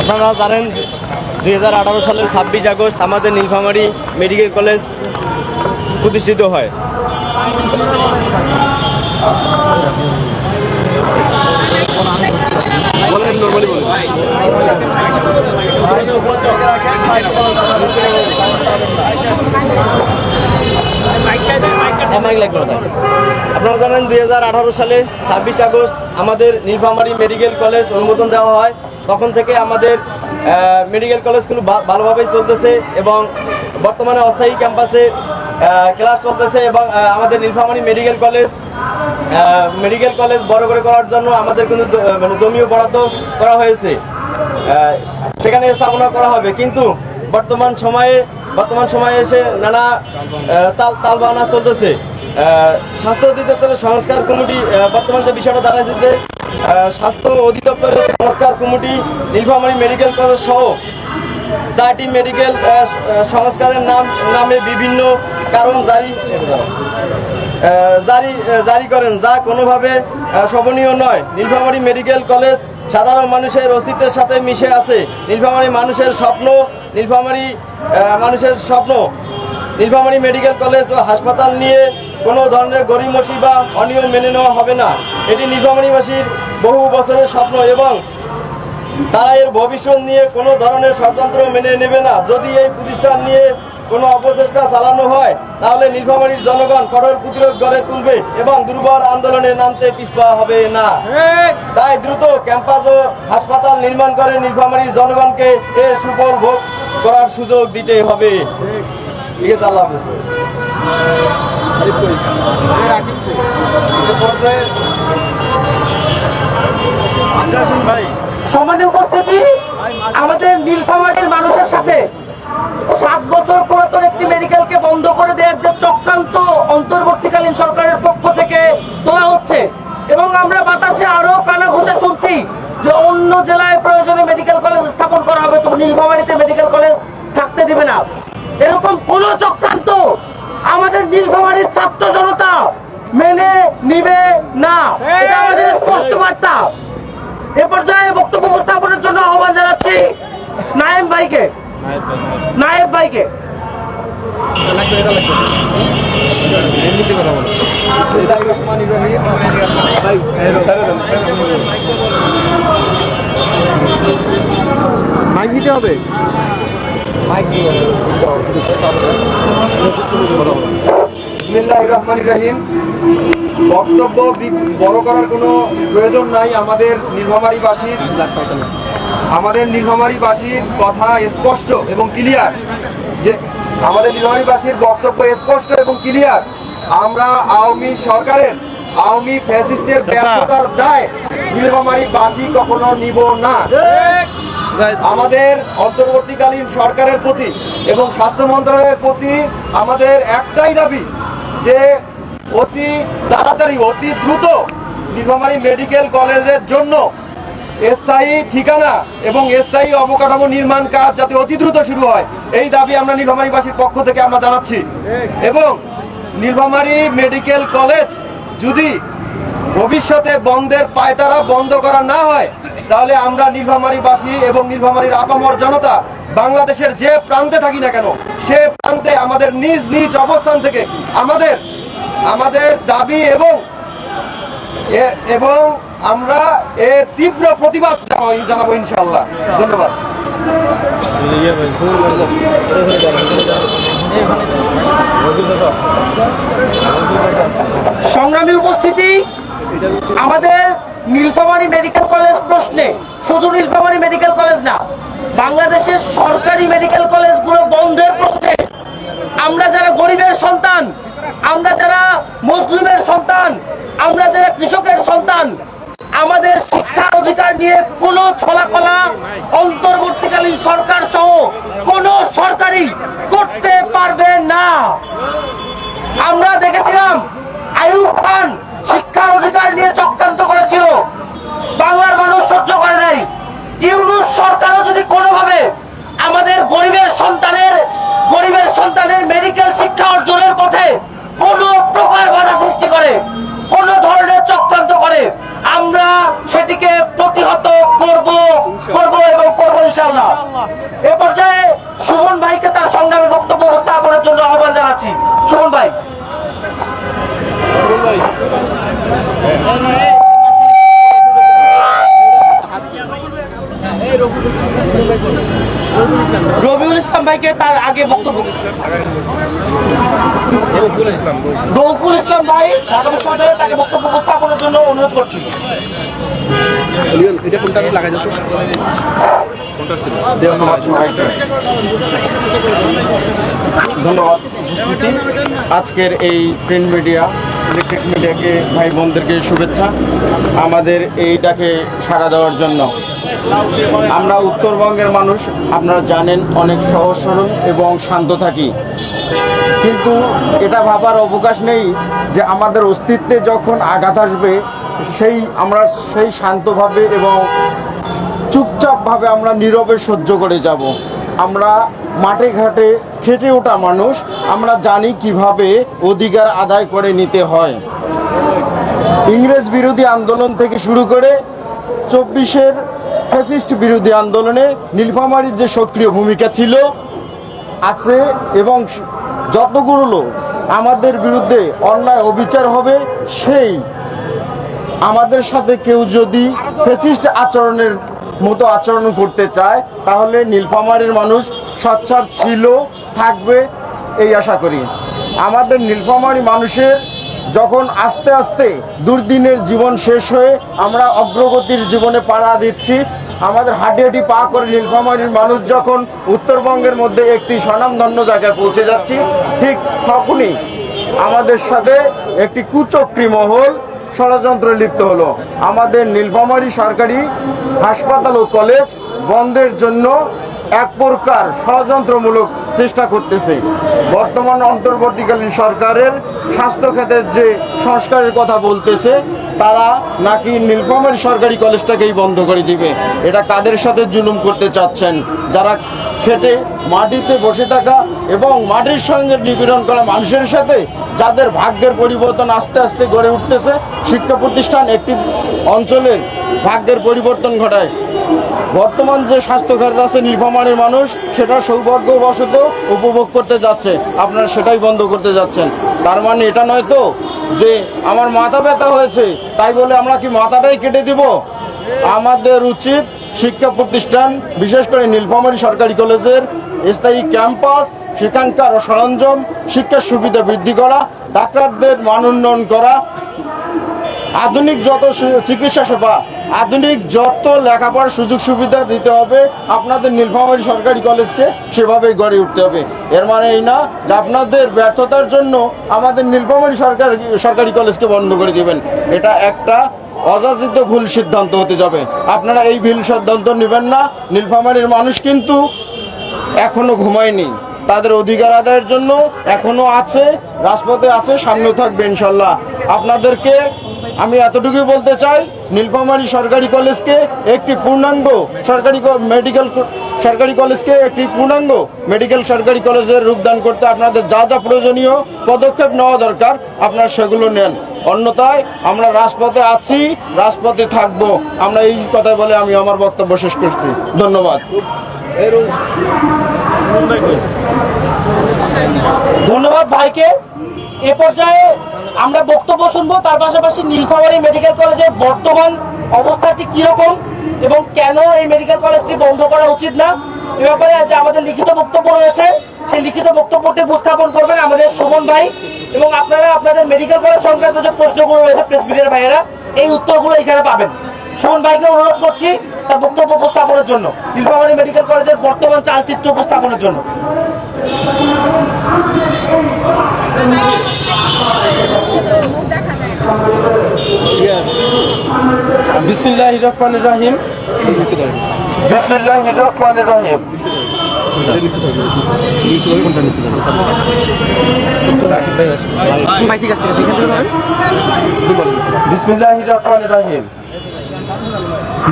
আপনারা জানেন দু হাজার আঠারো সালের ছাব্বিশ আগস্ট আমাদের নীলফামারী মেডিকেল কলেজ প্রতিষ্ঠিত হয়। আপনারা জানেন দুই হাজার আঠারো সালে ছাব্বিশ আগস্ট আমাদের নীলফামারী মেডিকেল কলেজ অনুমোদন দেওয়া হয়। তখন থেকে আমাদের মেডিকেল কলেজগুলো ভালোভাবেই চলতেছে এবং বর্তমানে অস্থায়ী ক্যাম্পাসে ক্লাস চলতেছে এবং আমাদের Nilphamari medical college medical college বড় করে করার জন্য আমাদের কিন্তু মানে জমিও বরাদ্দ করা হয়েছে। সেখানে স্থাপনা করা হবে। কিন্তু বর্তমান সময়ে বর্তমান সময়ে এসে নানা তাল, তালবাহানা চলতেছে। স্বাস্থ্য অধিদপ্তরের সংস্কার কমিটি বর্তমান যে বিষয়টা দাঁড়াইছে যে স্বাস্থ্য অধিদপ্তরের সংস্কার কমিটি নীলফামারী মেডিকেল কলেজ সহ চারটি মেডিকেল সংস্কারের নাম, নামে বিভিন্ন কারণ জারি জারি জারি করেন, যা কোনোভাবে শোভনীয় নয়। নীলফামারী মেডিকেল কলেজ সাধারণ মানুষের অস্তিত্বের সাথে মিশে আছে। নীলফামারী মানুষের স্বপ্ন, নীলফামারী মানুষের স্বপ্ন। নীলফামারী মেডিকেল কলেজ ও হাসপাতাল নিয়ে কোনো ধরনের গরিমসি বা অনিয়ম মেনে নেওয়া হবে না। এটি নীলফামারীবাসীর বহু বছরের স্বপ্ন এবং তারা এর ভবিষ্যৎ নিয়ে কোনো ধরনের ষড়যন্ত্র মেনে নেবে না। যদি এই প্রতিষ্ঠান নিয়ে কোনো অপচেষ্টা চালানো হয়, তাহলে নীলফামারীর জনগণ কঠোর প্রতিরোধ গড়ে তুলবে এবং দুর্বল আন্দোলনে নামতে পিছপা হবে না। তাই দ্রুত ক্যাম্পাস ও হাসপাতাল নির্মাণ করে নীলফামারীর জনগণকে এর সুফল ভোগ করার সুযোগ দিতে হবে। ঠিক আছে, আল্লাহ সম্মানীয় উপস্থিতি আমাদের নীলফামারীর মানুষের সাথে। সাত বছর পুরাতন একটি মেডিকেলকে বন্ধ করে দেওয়ার যে চক্রান্ত অন্তর্বর্তীকালীন সরকারের পক্ষ থেকে তোলা হচ্ছে এবং আমরা বাতাসে আরও কানা ঘুষে শুনছি যে অন্য জেলায় প্রয়োজনে মেডিকেল কলেজ স্থাপন করা হবে তো নীলফামারীতে মেডিকেল কলেজ থাকতে দিবে না। এরকম কোন চক্রান্ত আমাদের নীলফামারীর ছাত্র জনতা মেনে নিবে না। এটা আমাদের স্পষ্ট বার্তা। এ পর্যায়ে বক্তব্য উপস্থাপনের জন্য আহ্বান জানাচ্ছি নায়েম ভাইকে। নায়েব ভাইকে। মাইক দিতে হবে। রহমান রহিম বক্তব্য বড় করার কোনো প্রয়োজন নাই আমাদের নীলফামারীবাসীর আমাদের নীলফামারীবাসীর কথা স্পষ্ট এবং ক্লিয়ার যে আমাদের নীলফামারীবাসীর বক্তব্য স্পষ্ট এবং ক্লিয়ার আমরা আওয়ামী সরকারের আওয়ামী ফ্যাসিস্টের ব্যর্থতার দায় নীলফামারীবাসী কখনো নিব না। আমাদের অন্তর্বর্তীকালীন সরকারের প্রতি এবং স্বাস্থ্য মন্ত্রণালয়ের প্রতি আমাদের একটাই দাবি যে অতি তাড়াতাড়ি অতি দ্রুত নীলফামারী মেডিকেল কলেজের জন্য স্থায়ী ঠিকানা এবং স্থায়ী অবকাঠামো নির্মাণ কাজ যাতে অতি দ্রুত শুরু হয়, এই দাবি আমরা নীলফামারীবাসীর পক্ষ থেকে আমরা জানাচ্ছি। এবং নীলফামারী মেডিকেল কলেজ যদি ভবিষ্যতে বন্ধের পায়তারা বন্ধ করা না হয়, তাহলে আমরা নীলফামারীবাসী এবং নীলফামারীর আপামর জনতা বাংলাদেশের যে প্রান্তে থাকি না কেন, সে প্রান্তে আমাদের নিজ নিজ অবস্থান থেকে আমাদের আমাদের দাবি এবং এবং আমরা এর তীব্র প্রতিবাদ জানাবো- ইনশাল্লাহ ধন্যবাদ। সংগ্রামী উপস্থিতি, আমাদের নীলফামারী মেডিকেল কলেজ প্রশ্নে, শুধু নীলফামারী মেডিকেল কলেজ না, বাংলাদেশের সরকারি মেডিকেল কলেজগুলো বন্ধের প্রশ্নে, আমরা যারা গরিবের সন্তান, আমরা যারা মুসলিমের সন্তান, আমরা যারা কৃষকের সন্তান আমাদের শিক্ষার অধিকার নিয়ে কোনো ছলাকলা অন্তর্বর্তীকালীন সরকার সহ কোনো সরকারি করতে পারবে না। আমরা দেখেছিলাম আয়ুব খান শিক্ষার অধিকার নিয়ে চক্রান্ত করেছিল। বাংলার মানুষ সহ্য করে নাই। ইউনুস সরকারও যদি কোনোভাবে আমাদের গরিবের সন্তানের গরিবের সন্তানের মেডিকেল শিক্ষা অর্জনের পথে রবিউল ইসলাম ভাইকে তার আগে বক্তব্য রফিকুল ইসলাম ভাই ঢাকা বিশ্ববিদ্যালয়ে তাকে বক্তব্য উপস্থাপনের জন্য অনুরোধ করছি। এটা কোনটা লাগাই যাচ্ছে কোনটা ছিল? ধন্যবাদ। আজকের এই প্রিন্ট মিডিয়া ইলেকট্রিক মিডিয়াকে ভাই বোনদেরকে শুভেচ্ছা। আমাদের এইটাকে সাড়া দেওয়ার জন্য। আমরা উত্তরবঙ্গের মানুষ, আপনারা জানেন, অনেক সহজ সরল এবং শান্ত থাকি। কিন্তু এটা ভাবার অবকাশ নেই যে আমাদের অস্তিত্বে যখন আঘাত আসবে, সেই আমরা সেই শান্তভাবে এবং চুপচাপভাবে আমরা নীরবে সহ্য করে যাব। আমরা মাঠে ঘাটে খেটে ওঠা মানুষ, আমরা জানি কীভাবে অধিকার আদায় করে নিতে হয়। ইংরেজ বিরোধী আন্দোলন থেকে শুরু করে চব্বিশের ফ্যাসিস্ট বিরোধী আন্দোলনে নীলফামারীর যে সক্রিয় ভূমিকা ছিল, আছে এবং যতগুলো লোক আমাদের বিরুদ্ধে অন্যায় অবিচার হবে, সেই আমাদের সাথে কেউ যদি ফেসিস্ট আচরণের মতো আচরণ করতে চায়, তাহলে নীলফামারীর মানুষ সচ্ছার ছিল, থাকবে এই আশা করি। আমাদের নীলফামারী মানুষের যখন আস্তে আস্তে দুর্দিনের জীবন শেষ হয়ে আমরা অগ্রগতির জীবনে পাড়া দিচ্ছি, আমাদের হাঁটি হাঁটি পা করে নীলফামারীর মানুষ যখন উত্তরবঙ্গের মধ্যে একটি স্বনামধন্য জায়গায় পৌঁছে যাচ্ছি, ঠিক তখনই আমাদের সাথে একটি কুচক্রী মহল ষড়যন্ত্রে লিপ্ত হলো। আমাদের নীলফামারী সরকারি হাসপাতাল ও কলেজ বন্ধের জন্য এক প্রকার ষড়যন্ত্রমূলক চেষ্টা করতেছে। বর্তমান অন্তর্বর্তীকালীন সরকারের স্বাস্থ্য যে সংস্কারের কথা বলতেছে, তারা নাকি নীলফামারী সরকারি কলেজটাকেই বন্ধ করে দিবে। এটা কাদের সাথে জুলুম করতে চাচ্ছেন? যারা খেটে মাটিতে বসে থাকা এবং মাটির সঙ্গে নিপীড়ন করা মানুষের সাথে যাদের ভাগ্যের পরিবর্তন আস্তে আস্তে গড়ে উঠতেছে, শিক্ষা প্রতিষ্ঠান একটি অঞ্চলের ভাগ্যের পরিবর্তন ঘটায়। বর্তমান যে স্বাস্থ্যখাত আছে নীলফামারীর মানুষ, সেটা সৌভাগ্যবশত উপভোগ করতে যাচ্ছে। আপনারা সেটাই বন্ধ করতে যাচ্ছেন। তার মানে এটা নয় তো যে আমার মাথা ব্যথা হয়েছে, তাই বলে আমরা কি মাথাটাই কেটে দিব? আমাদের উচিত শিক্ষা প্রতিষ্ঠান, বিশেষ করে নীলফামারী সরকারি কলেজের স্থায়ী ক্যাম্পাস, সেখানকার সরঞ্জাম, শিক্ষার সুবিধা বৃদ্ধি করা, ডাক্তারদের মান উন্নয়ন করা, আধুনিক যত চিকিৎসা সেবা, আধুনিক যত লেখাপড়ার সুযোগ সুবিধা দিতে হবে, আপনাদের নীলফামারী সরকারি কলেজকে সেভাবেই গড়ে উঠতে হবে। এর মানে এই না যে আপনাদের ব্যর্থতার জন্য আমাদের নীলফামারী সরকার, সরকারি কলেজকে বন্ধ করে দেবেন। এটা একটা অযাচিত ভুল সিদ্ধান্ত হতে যাবে। আপনারা এই ভুল সিদ্ধান্ত নেবেন না। নীলফামারীর মানুষ কিন্তু এখনও ঘুমায়নি। তাদের অধিকার আদায়ের জন্য এখনও আছে, রাজপথে আছে সামনেও থাকবে ইনশাল্লাহ। আপনাদেরকে আমি এতটুকুই বলতে চাই, নীলফামারী সরকারি কলেজকে একটি পূর্ণাঙ্গ সরকারি মেডিকেল সরকারি কলেজকে একটি পূর্ণাঙ্গ মেডিকেল সরকারি কলেজের রূপদান করতে আপনাদের যা যা প্রয়োজনীয় পদক্ষেপ নেওয়া দরকার, আপনারা সেগুলো নেন। অন্যথায় আমরা রাজপথে আছি, রাজপথে থাকব। আমরা এই কথা বলে আমি আমার বক্তব্য শেষ করছি। ধন্যবাদ। ধন্যবাদ ভাইকে। এ পর্যায়ে আমরা বক্তব্য শুনব, তার পাশাপাশি নীলফামারী মেডিকেল কলেজের বর্তমান অবস্থাটি কীরকম এবং কেন এই মেডিকেল কলেজটি বন্ধ করা উচিত না? এ ব্যাপারে যে আমাদের লিখিত বক্তব্য রয়েছে সেই লিখিত বক্তব্যটি উপস্থাপন করবেন আমাদের সুমন ভাই এবং আপনারা আপনাদের মেডিকেল কলেজ সংক্রান্ত যে প্রশ্নগুলো রয়েছে প্রেস মিডিয়ার ভাইয়েরা এই উত্তরগুলো এখানে পাবেন। সুমন ভাইকে অনুরোধ করছি তার বক্তব্য উপস্থাপনের জন্য নীলফামারী মেডিকেল কলেজের বর্তমান চালচিত্র উপস্থাপনের জন্য। বিসমিল্লাহ রহমান রাহিম। বিসমিল্লাহির রহমানির রহিম। বিসমিল্লাহ রহমান রাহিম।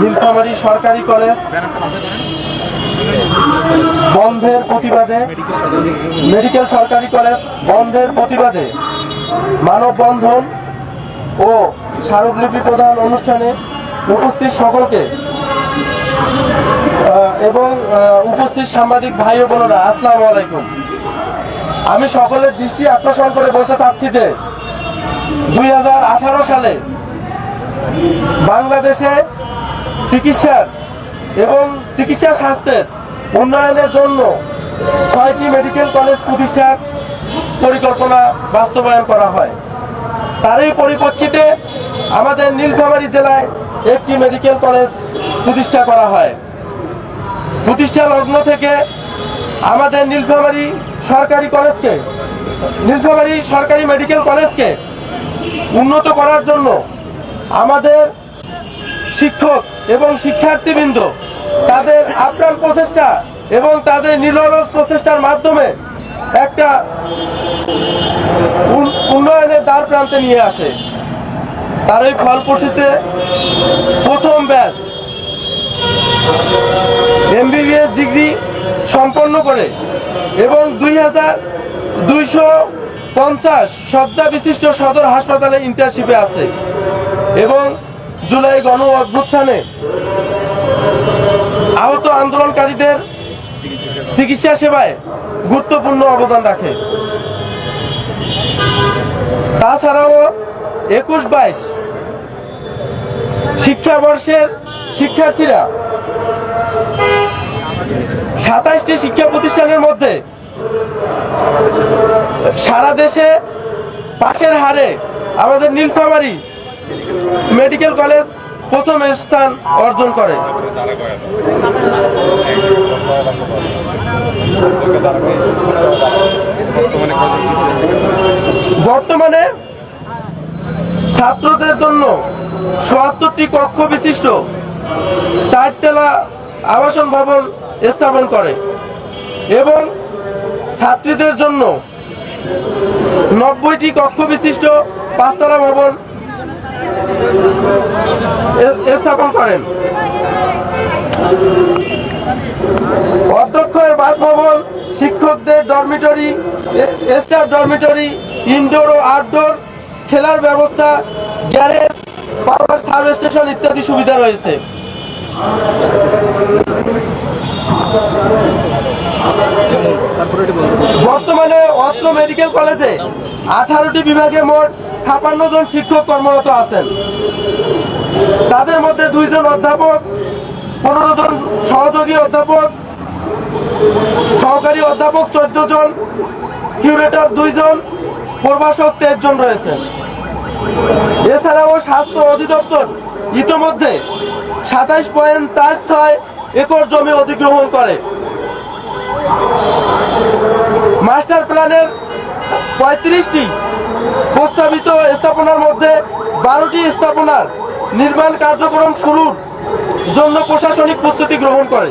নীলফামারী সরকারি কলেজ। বন্ধের প্রতিবাদে। মেডিকেল সরকারি কলেজ বন্ধের প্রতিবাদে। মানববন্ধন ও স্মারকলিপি প্রদান অনুষ্ঠানে উপস্থিত সকলকে এবং উপস্থিত সাংবাদিক ভাই ও বোনেরা, আসসালামু আলাইকুম। আমি সকলের দৃষ্টি আকর্ষণ করে বলতে চাচ্ছি যে, দুই হাজার আঠারো সালে বাংলাদেশে চিকিৎসার এবং চিকিৎসা স্বাস্থ্যের উন্নয়নের জন্য ছয়টি মেডিকেল কলেজ প্রতিষ্ঠার পরিকল্পনা বাস্তবায়ন করা হয়। তারই পরিপ্রেক্ষিতে আমাদের নীলফামারী জেলায় একটি মেডিকেল কলেজ প্রতিষ্ঠা করা হয়। প্রতিষ্ঠা লগ্ন থেকে আমাদের নীলফামারী সরকারি কলেজকে নীলফামারী সরকারি মেডিকেল কলেজকে উন্নত করার জন্য আমাদের শিক্ষক এবং শিক্ষার্থীবৃন্দ তাদের আপ্রাণ প্রচেষ্টা এবং তাদের নিরলস প্রচেষ্টার মাধ্যমে একটা উন- উন্নয়নের দ্বার প্রান্তে নিয়ে আসে। তার এই ফলপ্রসূতে প্রথম ব্যাচ এমবিবিএস ডিগ্রি সম্পন্ন করে এবং দুই হাজার দুইশো পঞ্চাশ শয্যা বিশিষ্ট সদর হাসপাতালে ইন্টার্নশিপে আছে এবং জুলাই গণ অভ্যুত্থানে আহত আন্দোলনকারীদের চিকিৎসা সেবায় গুরুত্বপূর্ণ অবদান রাখে। তাছাড়াও একুশ বাইশ শিক্ষাবর্ষের শিক্ষার্থীরা সাতাশটি শিক্ষা প্রতিষ্ঠানের মধ্যে সারা দেশে পাশের হারে আমাদের নীলফামারী মেডিকেল কলেজ প্রথম স্থান অর্জন করে। বর্তমানে ছাত্রদের জন্য চুয়াত্তরটি কক্ষ বিশিষ্ট চারতলা আবাসন ভবন স্থাপন করে এবং ছাত্রীদের জন্য নব্বইটি কক্ষ বিশিষ্ট পাঁচতলা ভবন স্থাপন করেন। শিক্ষকদের ডরমিটরি স্টাফ ডরমিটরি ইনডোর ও আউটডোর খেলার ব্যবস্থা গ্যারেজ পাওয়ার সাব স্টেশন ইত্যাদি সুবিধা রয়েছে। বর্তমানে অত্র মেডিকেল কলেজে আঠারোটি বিভাগে মোট ছাপান্ন জন শিক্ষক কর্মরত আছেন। তাদের মধ্যে দুইজন অধ্যাপক, পনেরো জন সহযোগী অধ্যাপক সহকারী অধ্যাপক চোদ্দ জন, কিউরেটর দুইজন প্রভাষক তেইশ জন রয়েছেন এছাড়াও স্বাস্থ্য অধিদপ্তর ইতোমধ্যে সাতাশ পয়েন্ট চার ছয় একর জমি অধিগ্রহণ করে। মাস্টার প্ল্যানের পঁয়ত্রিশটি প্রস্তাবিত স্থাপনার মধ্যে বারোটি স্থাপনার নির্মাণ কার্যক্রম শুরুর জন্য প্রশাসনিক প্রস্তুতি গ্রহণ করে।